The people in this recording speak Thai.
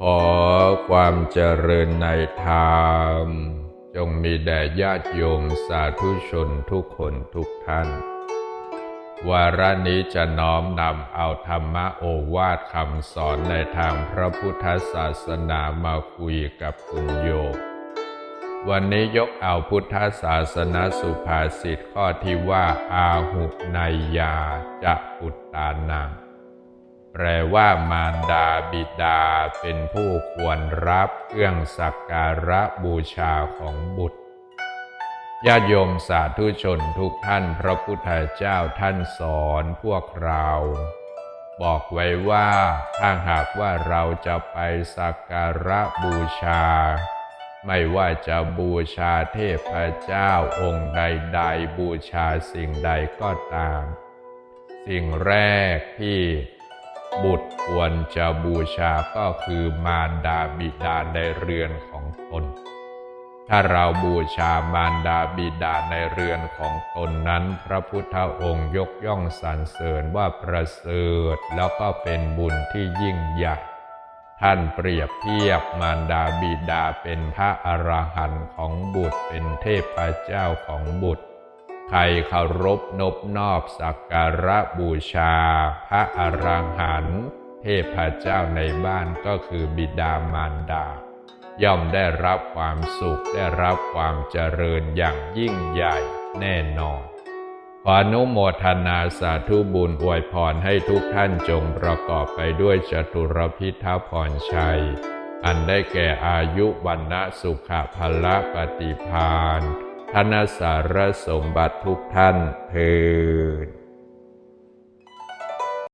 ขอความเจริญในธรรม จงมีแด่ญาติโยมสาธุชนทุกคนทุกท่าน วาระนี้จะน้อมนำเอาธรรมโอวาทคำสอนในทางพระพุทธศาสนามาคุยกับคุณโยมวันนี้ยกเอาพุทธศาสนาสุภาษิตข้อที่ว่าอาหุนายยาจะปุตตานัง แปลว่ามารดาบิดาเป็นผู้ควรรับเครื่องสักการะบูชาของบุตรญาติโยมสาธุชนทุกท่านพระพุทธเจ้าท่านสอนพวกเรา บอกไว้ว่าถ้าหากว่าเราจะไปสักการะบูชา ไม่ว่าจะบูชาเทพเจ้าองค์ใดๆบูชาสิ่งใดก็ตาม สิ่งแรกที่ บุตรควรจะบูชาก็คือมารดาบิดาในเรือนของตน ถ้าเราบูชามารดาบิดาในเรือนของตนนั้น พระพุทธองค์ยกย่องสรรเสริญว่าประเสริฐแล้วก็เป็นบุญที่ยิ่งใหญ่ท่านเปรียบเทียบมารดาบิดาเป็นพระอรหันต์ของบุตรเป็นเทพเจ้าของบุตร ใครเคารพนบนอบสักการะบูชา พระอรหันต์เทพเจ้าในบ้านก็คือบิดามารดา ย่อมได้รับความสุขได้รับความเจริญอย่างยิ่งใหญ่แน่นอน ขออนุโมทนาสาธุบุญอวยพรให้ทุกท่านจงประกอบไปด้วยจตุรพิทพรชัย อันได้แก่อายุวันนะสุขภละปฏิพาน ธนสารสมบัติทุกท่านเทิน